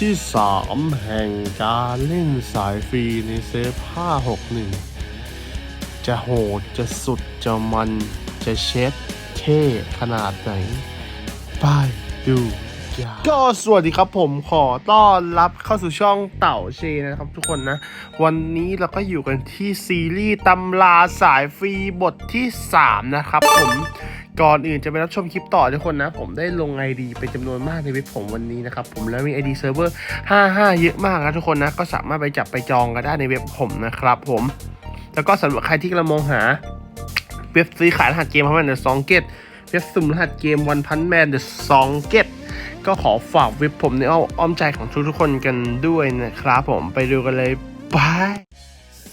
ที่สามแห่งการเล่นสายฟรีในเซฟ561 จะโหดจะสุดจะมันจะเช็ดเท่ขนาดไหน ไปดูกันก็สวัสดีครับผมขอต้อนรับเข้าสู่ช่องเต่าเชนะครับทุกคนนะ วันนี้เราก็อยู่กันที่ซีรีส์ตำราสายฟรีบทที่ 3 นะครับผม ก่อนอื่นจะไปรับชมคลิปต่อทุกคนนะ ผมได้ลง ID เป็นจำนวนมากในเว็บผมวันนี้นะครับ ผมแล้วมี ID เซิร์ฟเวอร์55 เยอะมากนะทุกคนนะ ก็สามารถไปจับไปจองกันได้ในเว็บผมนะครับผม แล้วก็สำหรับใครที่กำลังมองหาเว็บซื้อขายรหัสเกมพันแมนเดอะสองเกตเว็บสุ่มรหัสเกมวันพันแมนเดอะสองเกตก็ขอฝากเว็บผมในอ้อมใจของทุกๆคนกันด้วยนะครับผมไปดูกันเลยบาย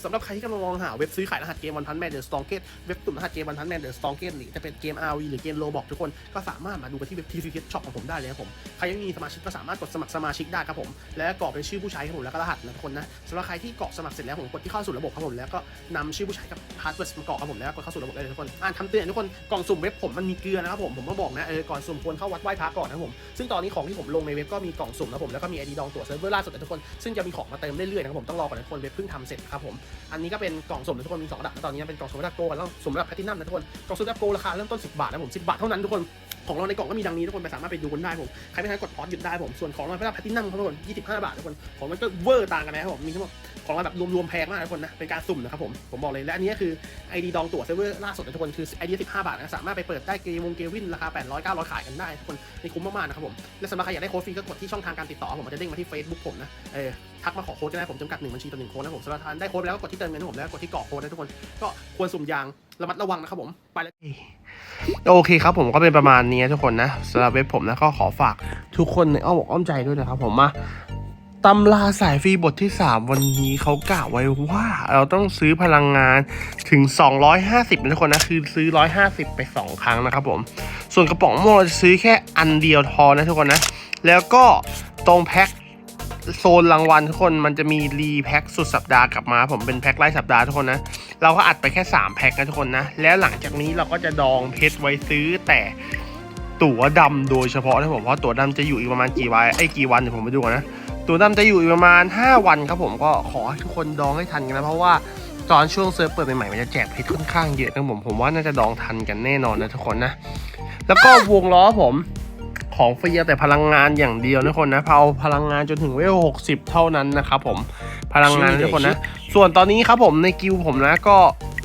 สำหรับใครที่กำลังมองหาเว็บซื้อขายรหัสเกมวันพันแมนเดอะสตองเกตเว็บสุ่มรหัสเกมวันพันแมนเดอะสตองเกตหรือจะเป็นเกม RV หรือเกมโลบอกทุกคนก็สามารถมาดูกันที่เว็บ TCT Shop ของผมได้เลยครับผมใครยังมีสมาชิกก็สามารถกดสมัครสมาชิกได้ครับผม และกรอกเป็นชื่อผู้ใช้ครับผมแล้วก็รหัสนะทุกคนนะสำหรับใครที่กรอกสมัครเสร็จแล้วผมกดที่เข้าสู่ระบบครับผมแล้วก็นำชื่อผู้ใช้กับพาสเวิร์ดมากรอกครับผมแล้วกดเข้าสู่ระบบได้เลยทุกคนอ่านคำเตือนทุกคนกล่องสุ่มเว็บผมมันมีเกลือนะครับผมผมก็บอกนะเออก่อนสุ่มควรเข้าวัดไหว้พระก่อนนะครับผมซึ่งตอนนี้ของที่ผมลงในเว็บก็มีกล่องสุ่มนะผมแล้วก็มีไอดีดองตัวเซิร์ฟเวอร์ล่าสุดนะทุกคนซึ่งจะมีของมาเติมเรื่อยๆนะครับผมต้องรอก่อนนะทุกคนเว็บเพิ่งทำเสร็จครับผมอันนี้ก็เป็นกล่องสุ่มนะทุกคนมีสองระดับตอนนี้เป็นกล่องสุ่มระดับโกลแล้วสุ่มระดับแพลตินัมนะทุกคนกล่องสุ่มระดับโกลราคาเริ่มต้น 10 บาทนะผม10 บาทเท่านั้นทุกคน ของเราในกล่องก็มีดังนี้ทุกคนไปสามารถไปดูกันได้ผม ใครไม่ทันกดพอสหยุดได้ผม ส่วนของเราระดับแพลตินัมครับทุกคน25 บาททุกคน ของมันก็เวอร์ต่างกันนะครับผม มีทั้งหมดของเราแบบรวมๆแพงมากทุกคนนะ เป็นการสุ่มนะครับผม ผมบอกเลย และอันนี้คือ ID ดองตั๋วเซิร์ฟเวอร์ล่าสุดนะทุกคน คือ ID 15 บาทนะ สามารถไปเปิดได้เกมวงเกมวินราคา 800 900 ขายกันได้ทุกคนในคุ้มมากๆนะครับผม และสำหรับใครอยากได้โค้ดฟรีก็กดที่ช่องทางการติดต่อผมมันจะเด้งมาที่ Facebook ผมนะ เออทักมาขอโค้ดก็ได้ผมจำกัดหนึ่งบัญชีต่อหนึ่งโค้ดนะผมสำหรับท่านได้โค้ดไปแล้วก็กดที่เติมเงินให้ผมแล้วกดที่กรอกโค้ดนะทุกคนก็ควรสุ่มยาง ระมัดระวังนะครับผมไปแล้วโอเคครับผมก็เป็นประมาณนี้ทุกคนนะสำหรับเว็บผมนะก็ขอฝากทุกคนในอ้อมอกอ้อมใจด้วยนะครับผมมาตำราสายฟรีบทที่ 3 วันนี้เขากล่าวไว้ว่า เราต้องซื้อพลังงานถึง 250นะทุกคนนะ คือซื้อ 150 ไป 2 ครั้งนะครับผม ส่วนกระป๋องม่วงเราจะซื้อแค่อันเดียวทอนะทุกคนนะ แล้วก็ตรงแพ็คโซนรางวัลทุกคนมันจะมีรีแพ็คสุดสัปดาห์กลับมา ผมเป็นแพ็ครายสัปดาห์ทุกคนนะ เราก็อัดไปแค่ 3 แพ็คนะทุกคนนะ แล้วหลังจากนี้เราก็จะดองเพชรไว้ซื้อแต่ตั๋วดำโดยเฉพาะนะผมเพราะตั๋วดำจะอยู่อีกประมาณกี่วันไอ้กี่วันเดี๋ยวผมไปดูกันนะ ตั๋วดำจะอยู่อีกประมาณ 5 วันครับผมก็ขอให้ทุกคนดองให้ทันกันนะเพราะว่าตอนช่วงเซิร์ฟเปิดใหม่ๆมันจะแจกเพชรค่อนข้างเยอะนะผมผมว่าน่าจะดองทันกันแน่นอนนะทุกคนนะ แล้วก็วงล้อผมของฟรีแต่พลังงานอย่างเดียวนะทุกคนนะเอาพลังงานจนถึงเวล60 เท่านั้นนะครับผมพลังงานทุกคนนะ ส่วนตอนนี้ครับผมในกิวผมนะก็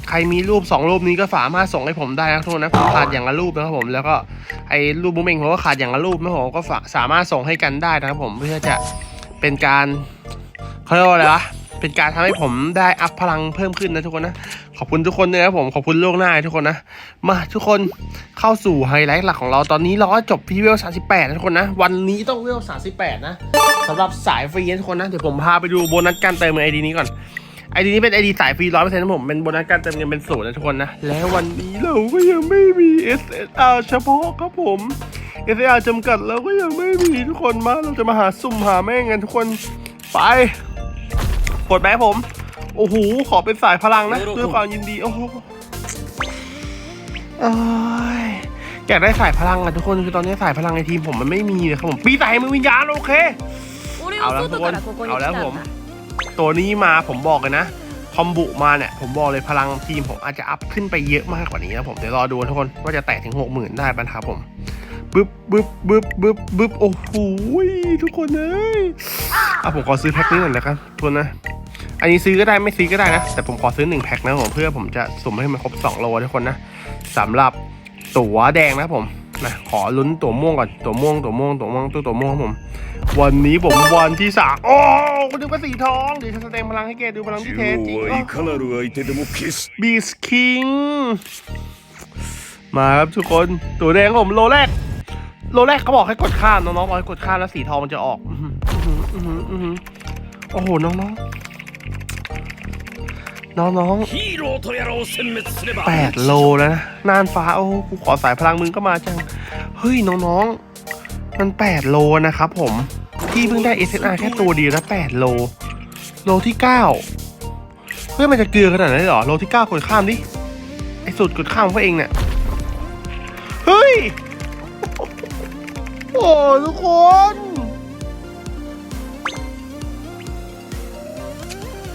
ใครมีรูป 2 รูปนี้ก็สามารถส่งให้ผมได้นะทุกคนนะผมขาดอย่างละรูปนะครับผมแล้วก็ไอ้รูปบุ้มเองผมก็ขาดอย่างละรูปนะผมก็ฝากสามารถส่งให้กันได้นะครับผมเพื่อจะเป็นการเขาเรียกว่าอะไรวะเป็นการทำให้ผมได้อัพพลังเพิ่มขึ้นนะทุกคนนะขอบคุณทุกคนด้วยนะผมขอบคุณล่วงหน้าทุกคนนะมาทุกคนเข้าสู่ไฮไลท์หลักของเราตอนนี้เราก็จบที่เวล 38 นะทุกคนนะ วันนี้ต้องเวล 38 นะสำหรับสายฟรีนะทุกคนนะเดี๋ยวผมพาไปดูโบนัสการเติมเงินไอดีนี้ก่อน ไอดีนี้เป็นไอดีสายฟรีร้อยเปอร์เซ็นต์นะผมเป็นโบนัสการเติมเงินเป็นศูนย์นะทุกคนนะ แล้ววันนี้เราก็ยังไม่มี SSR เฉพาะครับผม SSR จำกัดเราก็ยังไม่มีทุกคนมาเราจะมาหาสุ่มหาแม่งกันทุกคนไปกดแม่ผม โอ้โหขอเป็นสายพลังนะด้วยความยินดีโอ้อยากได้สายพลังอะทุกคนคือตอนนี้สายพลังในทีมผมมันไม่มีเลยครับผมปีสายมือวิญญาณโอเค เอาแล้วทุกคนเอาแล้วผม ตัวนี้มาผมบอกเลยนะคอมบุมาเนี่ยผมบอกเลยพลังทีมผมอาจจะอัพขึ้นไปเยอะมากกว่านี้นะผมเดี๋ยวรอดูทุกคนว่าจะแตะถึงหกหมื่นได้ปัญหาผมบึ๊บบึ๊บบึ๊บบึ๊บบึ๊บโอ้โหทุกคนเอ้ยอะผมขอซื้อแพ็คนี้หน่อยนะครับทุกคนนะอันนี้ซื้อก็ได้ไม่ซื้อก็ได้นะ แต่ผมขอซื้อหนึ่งแพ็คนะผมเพื่อผมจะสุ่มให้มันครบสองโลทุกคนนะสำหรับตั๋วแดงนะผมนะขอลุ้นตั๋วม่วงก่อนตั๋วม่วงตั๋วม่วงตั๋วม่วงตู้ตั๋วม่วงผม วันนี้ผมวันที่สามโอ้คุณดูก็สีทอง เดี๋ยวฉันแสดงพลังให้แกดูพลังที่แท้จริงบีสคิง มาครับทุกคน ตัวแดงผมโลแรก โลแรกเขาบอกให้กดข้ามน้องๆบอกให้กดข้ามแล้วสีทองมันจะออกโอ้โห น้องๆ น้องๆแปดโลแล้วนะ น่านฟ้า โอ้กูขอสายพลังมึงก็มาจัง เฮ้ย น้องๆ มันแปดโลนะครับผม พี่เพิ่งได้ SSR แค่ตัวเดียวนะ8โล โลที่ 9 เพื่อมันจะเกลือขนาดนั้นเหรอ โลที่ 9กดข้ามดิ ไอสุดกดข้ามพวกเองเนี่ย เฮ้ย โอ้ทุกคน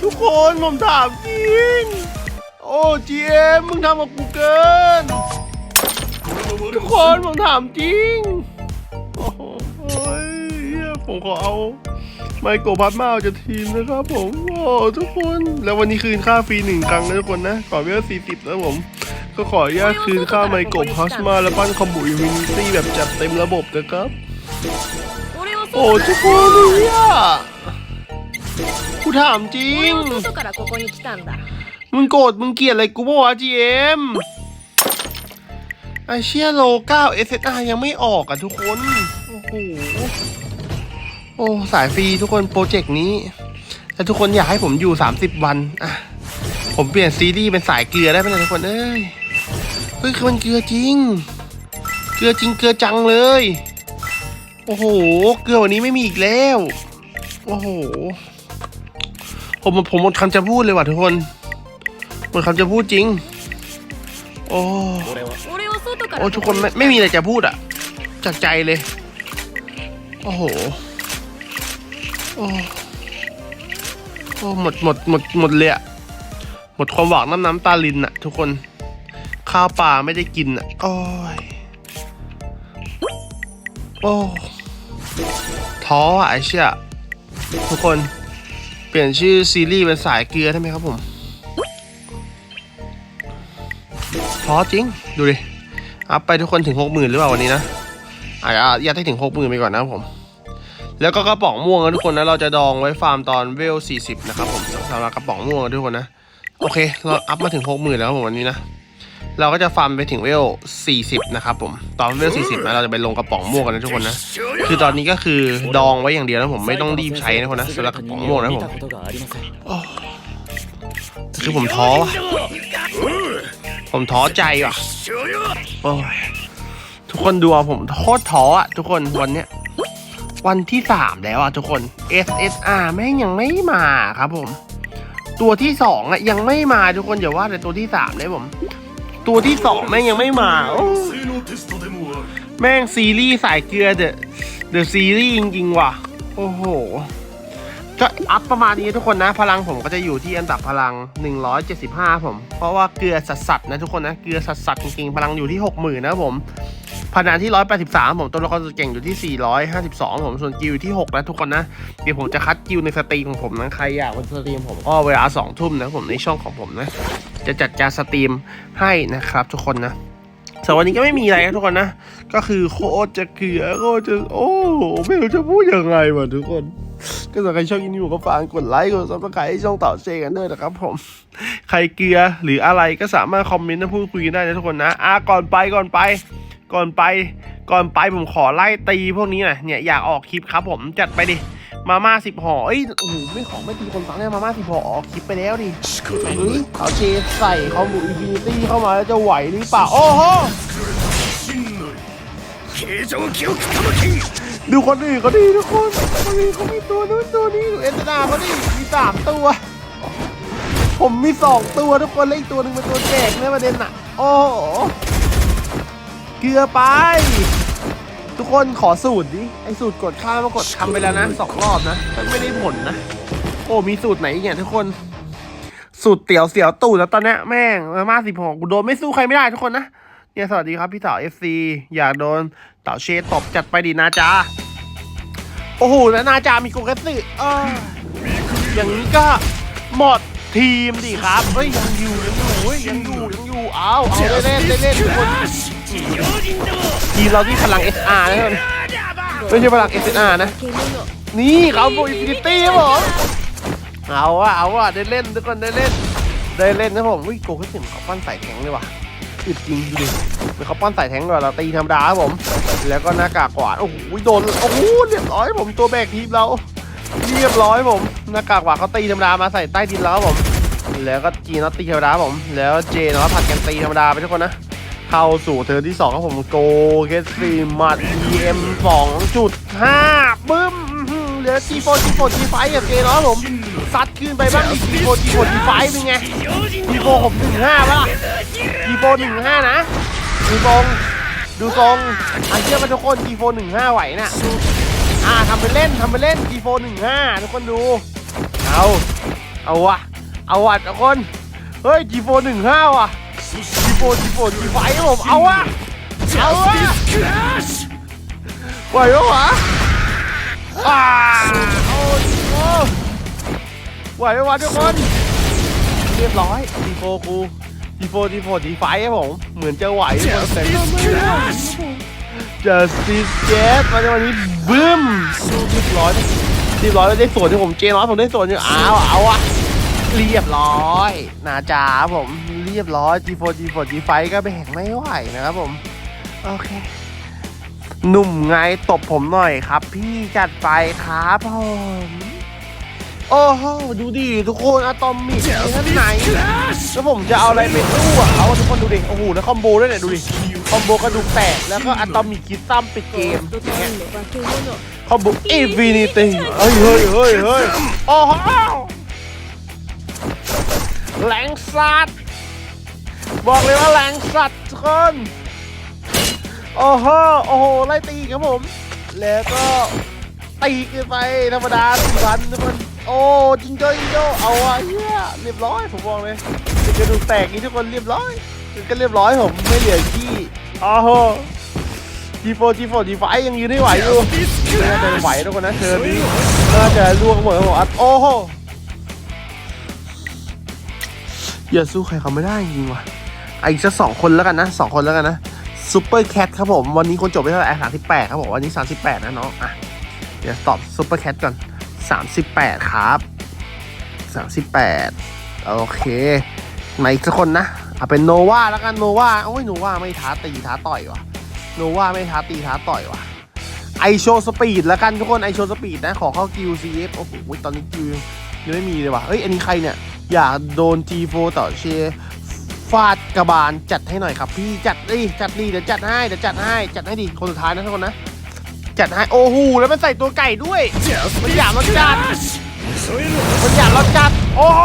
ทุกคนผมถามจริง โอ้จีเอ็มมึงทำกับกูเกิน ทุกคนผมถามจริง ผมขอเอาไมโครพัดมาออกจากทีมนะครับผม โอ้ทุกคน แล้ววันนี้คืนค่าฟรีหนึ่งครั้งนะทุกคนนะ ก่อนเวลาสี่สิบนะผม ก็ขออนุญาตคืนค่าไมโครพัสมาและปั้นคอมบูอิวินซี่แบบจัดเต็มระบบนะครับ โอ้ทุกคนเนี่ยกูถามจริง มึงโกรธมึงเกลียดอะไรกูบอว่จีเอ็มไอเชียโล9 SSR ยังไม่ออกอะทุกคน โอ้โห โอ้สายฟรีทุกคนโปรเจกต์นี้แต่ทุกคนอยากให้ผมอยู่สามสิบวันอะผมเปลี่ยนซีรีส์เป็นสายเกลือได้ไหมทุกคนเอ้ยเฮ้ยคือมันเกลือจริง เกลือจริงเกลือจังเลย โอ้โห เกลือวันนี้ไม่มีอีกแล้ว โอ้โห ผมผมหมดคำจะพูดเลยว่ะทุกคนหมดคำจะพูดจริง โอ้โอ้ทุกคนไม่ไม่มีอะไรจะพูดอะจากใจเลย โอ้โห โอ้โอ้หมดหมดหมดหมดเลยอะหมดความหวังน้ำน้ำตาลินอะทุกคนข้าวปลาไม่ได้กินอะโอ้ยโอ้ท้ออะไอ้เชี่ยทุกคนเปลี่ยนชื่อซีรีส์เป็นสายเกลือได้ไหมครับผมท้อจริง ดูดิอัพไปทุกคนถึงหกหมื่นหรือเปล่าวันนี้นะอะยัดให้ถึงหกหมื่นไปก่อนนะครับผม แล้วก็กระป๋องม่วงนะทุกคนนะเราจะดองไว้ฟาร์มตอนเวล 40 นะครับผมสำหรับกระป๋องม่วงนทุกคนนะ โอเค เราอัพมาถึง 60,000 แล้วครับผมวันนี้นะ เราก็จะฟาร์มไปถึงเวล 40 นะครับผม ตอนเวล 40นะเราจะไปลงกระป๋องม่วงกันนะทุกคนนะ คือตอนนี้ก็คือดองไว้อย่างเดียวนะผมไม่ต้องรีบใช้นะคนนะสำหรับกระป๋องม่วงนะผมคือผมท้อว่ะผมท้อใจว่ะทุกคนดูเอาผมโคตรท้ออะทุกคนวันเนี้ย วันที่ 3 แล้วอะทุกคน SSR แม่งยังไม่มาครับผม ตัวที่2อะยังไม่มาทุกคนอย่าว่าแต่ตัวที่3เลยผม ตัวที่ 2 แม่งยังไม่มาแม่งซีรีส์สายเกลือเดอะเดอะซีรีส์จริงๆว่ะ โอ้โหก็อัพประมาณนี้ทุกคนนะ พลังผมก็จะอยู่ที่อันดับพลัง 175 ผม เพราะว่าเกลือสัสสัสนะทุกคนนะ เกลือสัสสัสจริงๆ พลังอยู่ที่ 60,000 นะผม พนันที่ 183 ผมตัวละครสุดเก่งอยู่ที่ 452 ผมส่วนกิลอยู่ที่6แล้วทุกคนนะ เดี๋ยวผมจะคัดกิลในสตรีมของผมนะ ใครอยากมาสตรีมผมก็เวลา 2 ทุ่มนะผมในช่องของผมนะ จะจัดการสตรีมให้นะครับทุกคนนะสำหรับวันนี้ก็ไม่มีอะไรนะทุกคนนะ ก็คือโคตรจะเกลือโคตรจะโอ้ไม่รู้จะพูดยังไงวะทุกคน ก็สำหรับใครชอบกินอยู่ก็ฝากกดไลค์กดซับสไครต์ให้ช่องเต่าเชกันด้วยนะครับผม ใครเกลือหรืออะไรก็สามารถคอมเมนต์และพูดคุยกันได้นะทุกคนนะอะก่อนไปก่อนไป ก่อนไปก่อนไปผมขอไล่ตีพวกนี้หน่อยเนี่ยอยากออกคลิปครับผมจัดไปดิมาม่าสิบห่อเอ้ยโอ้โหไม่ขอไม่ตีคนฟังเลยมาม่าสิบห่อคลิปไปแล้วดิเฮ้ยเอาเจใส่คอมบูอินฟินิตีเข้ามาแล้วจะไหวหรือเปล่าโอ้โหดูคนอื่นก็ดีทุกคนคนอื่นเขามีตัวนู้นตัวนี้เอ็นตนาเขาดิมีสามตัว ผมมีสองตัวทุกคนแล้วอีกตัวหนึ่งเป็นตัวแจกในประเด็นอะ โอ้ เกลือไป ทุกคนขอสูตรดิ ไอสูตรกดข้าวมากดทำไปแล้วนะสองรอบนะ ไม่ได้ผลนะ โอ้มีสูตรไหนอีกเนี่ยทุกคน สูตรเตี๋ยวเสียวตู่แล้วตอนนี้ยแม่งมามาสิบหกกูโดนไม่สู้ใครไม่ได้ทุกคนนะ เนี่ยสวัสดีครับพี่สาวเอฟซีอยากโดนเต่าเชตตบจัดไปดีนาจา โอ้โหแล้วนาจามีโกเกสึเอออย่างนี้ก็หมดทีมดิครับเอ้ยยังอยู่ยังอยู่ยังอยู่ยังอยู่เอาเอาเล่นเล่นเล่นเล่นทุกคน ทีมเราที่พลัง SR นะทุกคนไม่ใช่พลัง SR นะ獣นี่เขาโบอินฟินิตี้ครับผมเอาอะเอาอะได้เล่นทุกคนได้เล่น ได้เล่นนะผมวิโกเขาเสียงเขาปั้นใส่แทงเลยว่ะอึดจริงดูดิเป็นเขาปั้นใส่แทงเลยเราตีธรรมดาครับผม แล้วก็หน้ากากกวาดโอ้โหโดนโอ้โหเรียบร้อยผมตัวแบกทีมเราเรียบร้อยผมหน้ากากกวาดเขาตีธรรมดามาใส่ใต้ดินแล้วครับผม แล้วก็จีนอตตีธรรมดาครับผม แล้วเจนอตผัดกันตีธรรมดาไปทุกคนนะ เข้าสู่เทิร์นที่2ครับผมโกเกสซีมัด EM 2.5บึ้มอื้อหือเหลือ G4 G4 G5 กับเจเนาะผมซัดขึ้นไปบ้าง G4 G4 G5 เป็นไง G4 ผม15ปะล่ะ G4 15 นะดูทรงดูทรงอันเชื่อมาทุกคน G4 15 ไหวน่ะอ่าทำไปเล่นทำไปเล่น G4 15 ทุกคนดู เอา เอาวะเอาวะทุกคน เฮ้ย G4 หนึ่ง โบจีโบจีไฟผมเอาอะเอาอะไหวปะวะอ้าโอ้จีโบไหวปะวะทุกคนเรียบร้อยจีโบกูจีโบจีโบจีไฟครับผมเหมือนจะไหวแต่จะซีเจสมาในวันนี้บึ้มเรียบร้อยเรียบร้อยได้ส่วนที่ผมเจน้อยผมได้ส่วนอยู่อ้าวเอาอะเรียบร้อยนะจ๊ะผม เรียบร้อย G4 G4 G5 ก็แบกไม่ไหวนะครับผม โอเค หนุ่มไงตบผมหน่อยครับ พี่จัดไปครับผมโอ้โหดูดิทุกคนอะตอมมิกท่านไหนแล้วผมจะเอาอะไรไปสู้อะเอาทุกคนดูดิโอ้โหแล้วคอมโบด้วยเนี่ยดูดิคอมโบกระดูกแตกแล้วก็อะตอมมิกคิดซ้ำปิดเกมคอมโบอินฟินิตี้เฮ้ยเฮ้ยเฮ้ยเฮ้ยโอ้โหแหลงซัด บอกเลยว่าแรงสัตว์ทุกคนโอ้โหโอ้โหไล่ตีครับผม แล้วก็ตีกันไปธรรมดาสิพันทุกคนโอ้จิงโจ้จิงโจ้เอาอะเฮียเรียบร้อยผมบอกเลยกระดูกแตกนี้ทุกคนเรียบร้อยก็เรียบร้อยผมไม่เหลือขี้โอ้โห G4 G4 G5 ยังยืนให้ไหวอยู่น่าจะไหวทุกคนนะเธอนี้น่าจะล่วงหมดครับผมอัดโอ้โหอย่าสู้ใครเขาไม่ได้จริงว่ะ อีกสักสองคนแล้วกันนะสองคนแล้วกันนะซูเปอร์แคทครับผมวันนี้คนจบไปเท่าไหร่สามสิบแปดครับผมวันนี้สามสิบแปดนะน้องอะเดี๋ยวตอบซูเปอร์แคทก่อนสามสิบแปดครับสามสิบแปดโอเคไหนอีกสักคนนะเอาเป็นโนวาแล้วกันโนวาโอ้ยโนวาไม่ท้าตีท้าต่อยว่ะโนวาไม่ท้าตีท้าต่อยว่ะไอโชสปีดแล้วกันทุกคนไอโชสปีดนะขอเข้ากิว CF โอ้โหตอนนี้กิวยังไม่มีเลยว่ะเอ้ยอันนี้ใครเนี่ยอยากโดน G4 ต่อเชียร์ ฟาดกระบาลจัดให้หน่อยครับ พี่จัดดิจัดดีเดี๋ยวจัดให้เดี๋ยวจัดให้จัดให้ดิคนสุดท้ายนะทุกคนนะจัดให้โอ้โหแล้วมันใส่ตัวไก่ด้วยมันอยากรถจัดมันอยากรถจัดโอ้โห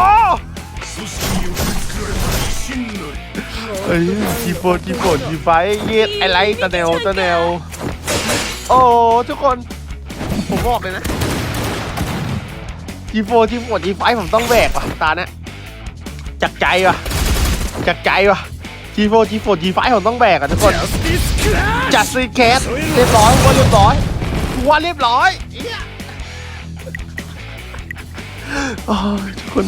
เฮ้ยจีโฟนกีโฟนกีไฟเย็ดไอไลท์ตะแนวตะแนวโอ้ทุกคนผมบอกเลยนะจีโฟจีโฟจีไฟผมต้องแบกว่ะตาเนี้ยจักใจว่ะ จัดใจวะ G4 G4 G5 ผมต้องแบกอะทุกคน จัดซีแคสเรียบร้อยว่าเรียบร้อยว่าเรียบร้อยโอ้ยทุกคน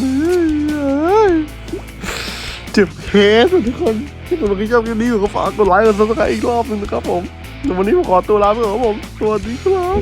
เจ็บเคสทุกคนที่ผมก็ชอบคลิปนี้อยู่ก็ฝากกดไลค์กดซับสไครต์อีกรอบหนึ่งนะครับผมแต่วันนี้ผมขอตัวลาไปก่อนครับผมสวัสดีครับ